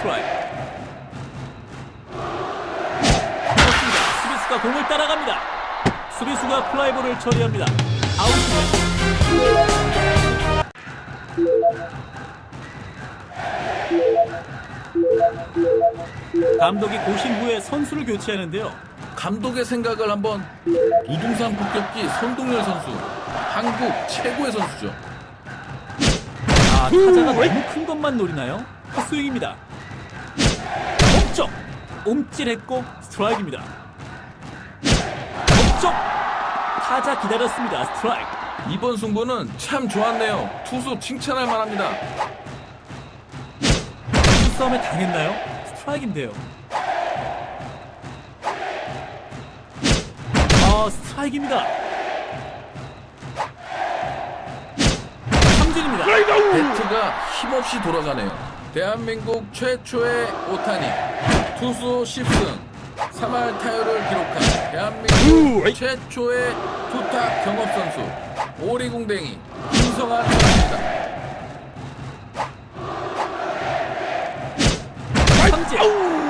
스트라이크. 그렇습니다. 수비수가 공을 따라갑니다. 수비수가 플라이볼을 처리합니다. 아웃입니다. 감독이 고심 후에 선수를 교체하는데요. 감독의 생각을 한번 우등산 폭격기 손동열 선수 한국 최고의 선수죠. 아, 타자가 너무 큰 것만 노리나요? 헛스윙입니다. 목적! 옴찔했고 스트라이크입니다. 목적! 타자 기다렸습니다. 스트라이크. 이번 승부는 참 좋았네요. 투수 칭찬할 만합니다. 싸움에 당했나요? 스트라이크인데요. 아, 스트라이크입니다. 삼진입니다. 배트가 힘없이 돌아가네요. 대한민국 최초의 오타니 투수 10승 3할 타율을 기록한 대한민국 최초의 투타 경업 선수 오리궁댕이 김성환 선수입니다. 삼진.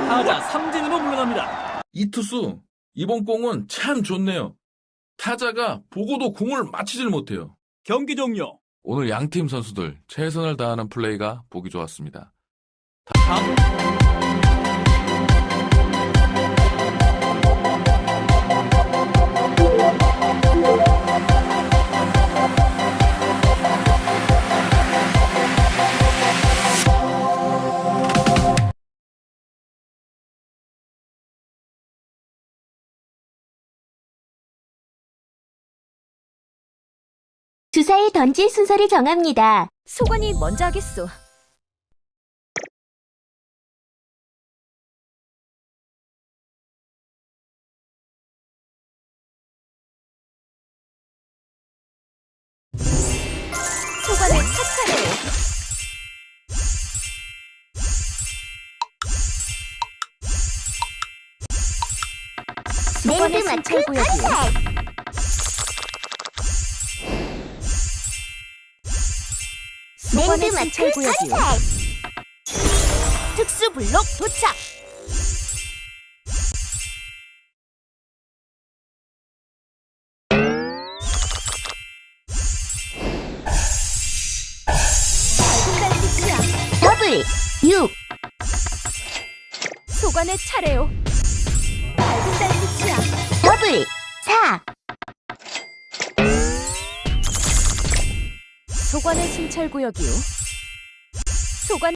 타자 삼진으로 물러납니다. 이 투수 이번 공은 참 좋네요. 타자가 보고도 공을 맞히질 못해요. 경기 종료. 오늘 양 팀 선수들 최선을 다하는 플레이가 보기 좋았습니다. 다음 주사위 던질 순서를 정합니다. 소관이 먼저 하겠소. 소관의 차차례요. 소관의 랜드마크 순찰 구역이요. 소관의 랜드마크 순찰구역이요. 특수 블록 도착. 더블 6 소관의 차례요. 밝은 달 빛이야. 더블 4 소관의 순찰구역이요. 소관